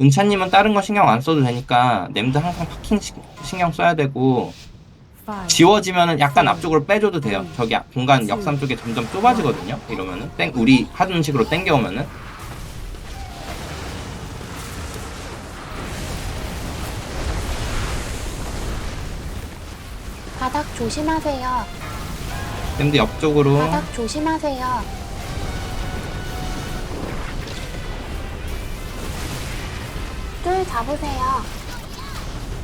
은차님은 다른 거 신경 안 써도 되니까 냄드 항상 파킹 시- 신경 써야 되고 지워지면은 약간 앞쪽으로 빼줘도 돼요. 저기 앞- 공간 역삼 쪽에 점점 좁아지거든요. 이러면은 땡 우리 하던 식으로 땡겨오면은 바닥 조심하세요. 냄드 옆쪽으로 바닥 조심하세요. 잡으세요.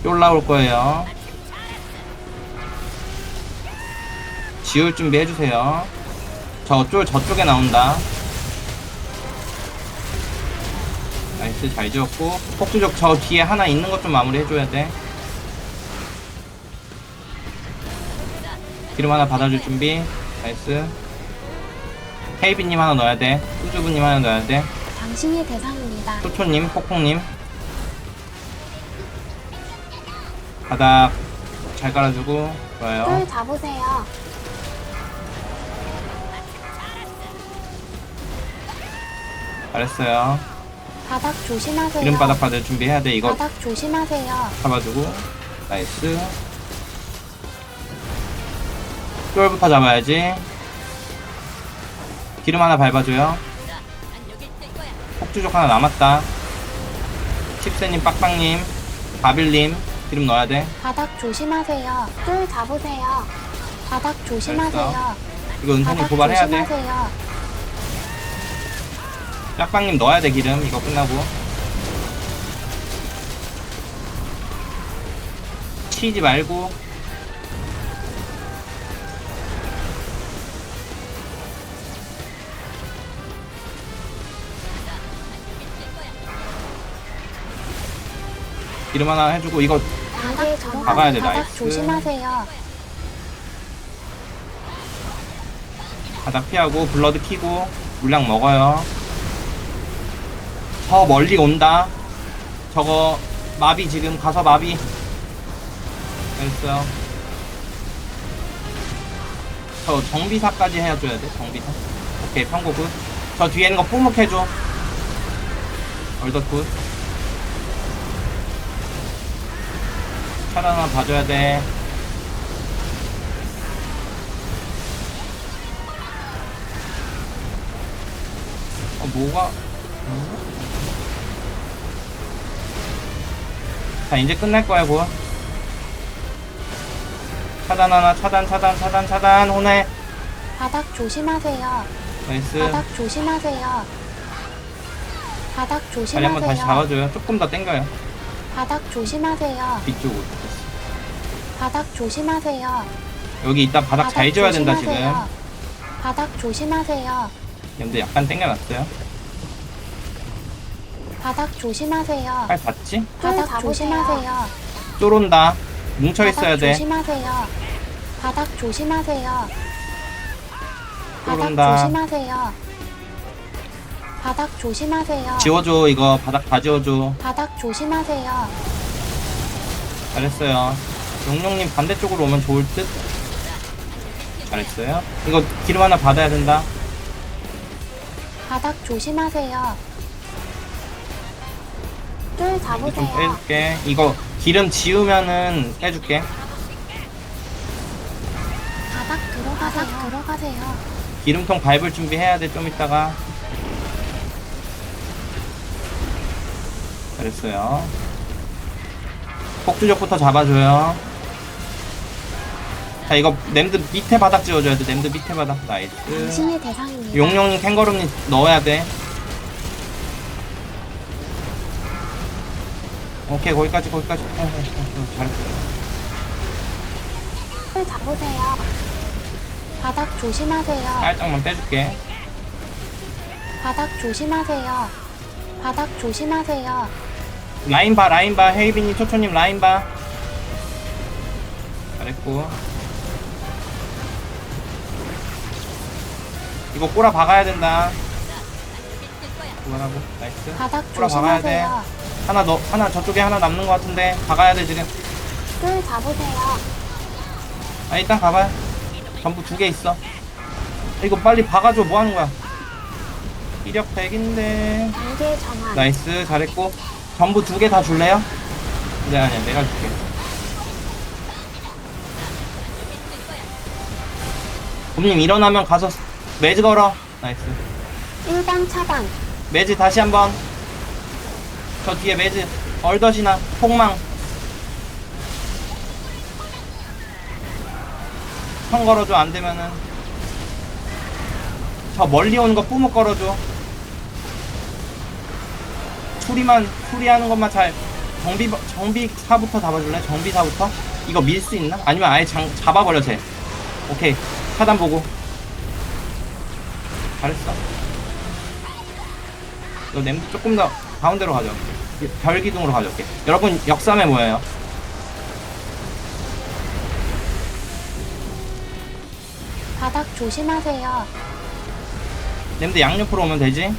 올라올 거예요. 지울 준비 해주세요. 저쪽 저쪽에 나온다. 나이스 잘 지웠고 폭주족 저 뒤에 하나 있는 것 좀 마무리 해줘야 돼. 기름 하나 받아줄 준비. 나이스. 헤이비님 하나 넣어야 돼. 수주부님 하나 넣어야 돼. 당신이 대상입니다. 초초님, 폭폭님. 바닥 잘 깔아주고 좋아요. 줄 잡으세요. 잘했어요. 바닥 조심하세요. 기름 바닥 받을 준비해야 돼. 이거 바닥 조심하세요. 잡아주고 나이스. 쫄부터 잡아야지. 기름 하나 밟아줘요. 폭주족 하나 남았다. 칩세님, 빡빡님, 바빌님 기름 넣어야 돼. 바닥 조심하세요. 줄 잡으세요. 바닥 조심하세요. 이거 바닥 고발해야 돼. 조심하세요. 짝빵님 넣어야 돼 기름 이거 끝나고 치지 말고 기름 하나 해주고 이거 바닥 들어가 박아야 돼, 바닥 나이스. 조심하세요. 바닥 피하고 블러드 키고 물량 먹어요. 더 멀리 온다. 저거 마비 지금 가서 마비. 됐어요. 저 정비사까지 해줘야 돼 정비사. 오케이 평고 굿 저 뒤에 있는 거 뿜목해줘. 얼더 굿 차단 하나 봐줘야 돼 어, 뭐가? 자, 이제 끝날 거야, 고. 차단 하나, 차단, 차단, 차단, 차단, 혼해. 바닥 조심하세요. 나이스. 바닥 조심하세요. 바닥 다리 한번 다시 조심하세요. 잡아줘요. 조금 더 당겨요. 바닥 조심하세요. 뒤쪽으로. 바닥 조심하세요. 여기 이따 바닥 잘 지어야 된다, 지금. 조심하세요. 바닥 조심하세요. 근데 약간 당겨놨어요. 바닥 조심하세요. 팔 봤지? 바닥 조심하세요. 쫄온다. 뭉쳐 있어야 바닥 돼. 조심하세요. 바닥 조심하세요. 바닥 쫄온다. 조심하세요. 바닥 조심하세요. 지워줘, 이거. 바닥 다 지워줘. 바닥 조심하세요. 잘했어요. 용용님 반대쪽으로 오면 좋을 듯? 잘했어요. 이거 기름 하나 받아야 된다. 바닥 조심하세요. 줄좀 잡으세요. 빼줄게. 이거 기름 지우면은 빼줄게. 바닥 들어가세요. 바닥 들어가세요. 기름통 밟을 준비해야 돼, 좀 이따가. 잘했어요. 폭주족부터 잡아줘요. 자, 이거 냄드 밑에 바닥 지워줘야 돼, 냄드 밑에 바닥. 나이스. 당신의 대상입니다. 용용님 캥거루님 넣어야 돼. 오케이, 거기까지, 거기까지. 어, 어, 어, 어, 잘했어. 줄 잡으세요. 바닥 조심하세요. 살짝만 빼줄게. 바닥 조심하세요. 바닥 조심하세요. 라인 봐, 라인 봐. 헤이비님, 초초님 라인 봐. 잘했고. 이거 꼬라 박아야 된다. 그만하고, 나이스. 바닥 꼬라 박아야 돼. 조심하세요. 하나 너, 하나 저쪽에 하나 남는 것 같은데 박아야 돼 지금. 줄 잡으세요. 아 일단 가봐요. 전부 두 개 있어. 이거 빨리 박아줘. 뭐 하는 거야? 이력 100인데. 단계 전환. 나이스, 잘했고. 전부 두 개 다 줄래요? 네 아니야 내가 줄게. 곰님 일어나면 가서 매즈 걸어. 나이스. 1번 차단. 매즈 다시 한번. 저 뒤에 매즈. 얼덧이나 폭망. 형 걸어줘 안 되면은. 저 멀리 오는 거 뿌목 걸어줘 수리만 수리하는 것만 잘 정비 정비 사부터 잡아줄래? 정비 사부터? 이거 밀 수 있나? 아니면 아예 장, 잡아버려 쟤. 오케이. 차단 보고. 잘했어. 너 냄새 조금 더 가운데로 가져올게 별 기둥으로 가져올게. 여러분 역삼에 모여요. 바닥 조심하세요. 냄새 양옆으로 오면 되지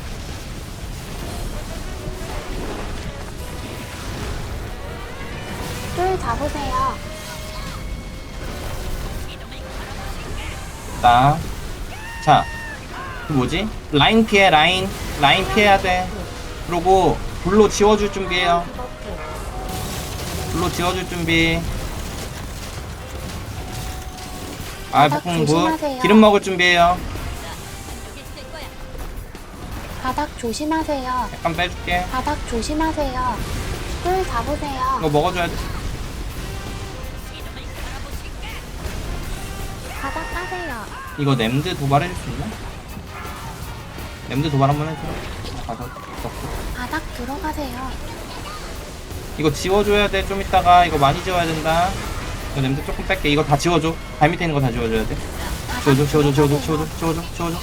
쫄 잡으세요. 나. 자, 그 뭐지? 라인 피해, 라인. 라인 피해야 돼. 그리고 불로 지워줄 준비해요. 불로 지워줄 준비. 아, 폭풍 굿. 조심하세요. 기름 먹을 준비해요. 바닥 조심하세요. 약간 빼줄게. 바닥 조심하세요. 쫄 잡으세요. 이거 먹어줘야 돼. 바닥 까세요. 이거 냄드 도발해줄 수 있나? 냄드 도발 한번 해줘. 가서 넣고. 바닥 들어가세요. 이거 지워줘야 돼. 좀 이따가 이거 많이 지워야 된다. 이거 냄새 조금 뺄게. 이거 다 지워줘. 발 밑에 있는 거 다 지워줘야 돼. 바닥 지워줘, 지워줘, 지워줘, 들어가세요. 지워줘, 지워줘, 지워줘.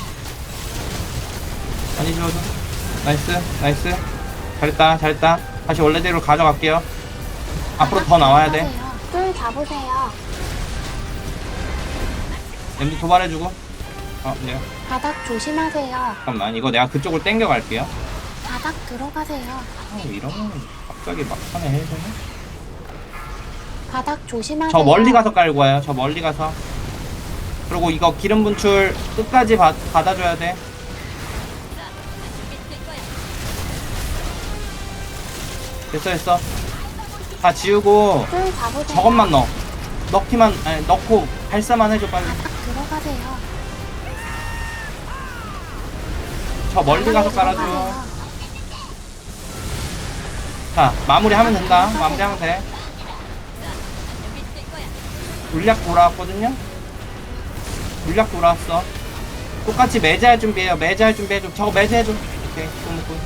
많이 지워줘. 나이스, 나이스. 잘했다, 잘했다. 다시 원래대로 가져갈게요. 앞으로 바닥 더 나와야 돼. 들어가세요. 쫄 잡으세요. 냄새 도발해주고. 어, 네. 바닥 조심하세요. 잠깐만. 이거 내가 그쪽으로 땡겨 갈게요. 바닥 들어가세요. 아, 이러면 갑자기 막판에 해야 되나? 바닥 조심하세요. 저 멀리 가서 깔고 와요. 저 멀리 가서. 그리고 이거 기름 분출 끝까지 받, 받아줘야 돼. 됐어, 됐어. 다 지우고 잡으세요. 저것만 넣어. 넣기만, 아니, 넣고 발사만 해줘, 빨리. 들어가세요. 저 멀리 가서 깔아줘. 자, 마무리하면 된다. 마무리하면 돼. 물약 돌아왔거든요? 물약 돌아왔어. 똑같이 매제할 준비해요. 매제할 준비해줘. 저거 매제해줘. 오케이, 굿굿.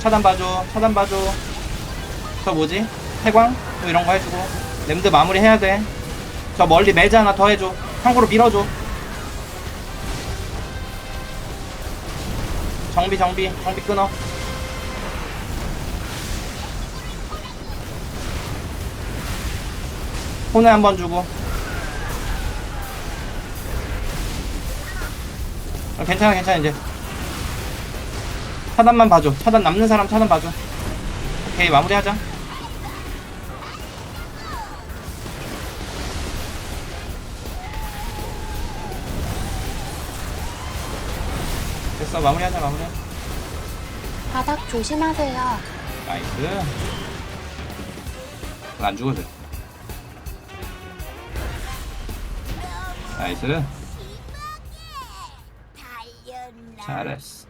차단 봐줘. 차단 봐줘. 저 뭐지? 태광? 뭐 이런 거 해주고. 냄드 마무리 해야 돼. 저 멀리 매제 하나 더 해줘. 참고로 밀어줘. 정비, 정비. 정비 끊어. 손에 한번 주고 어, 괜찮아 괜찮아 이제 차단만 봐줘 차단 남는 사람 차단 봐줘 오케이 마무리하자 됐어 마무리하자 마무리 바닥 조심하세요. 나이스. 안 죽어도 돼. 나이스. 잘했어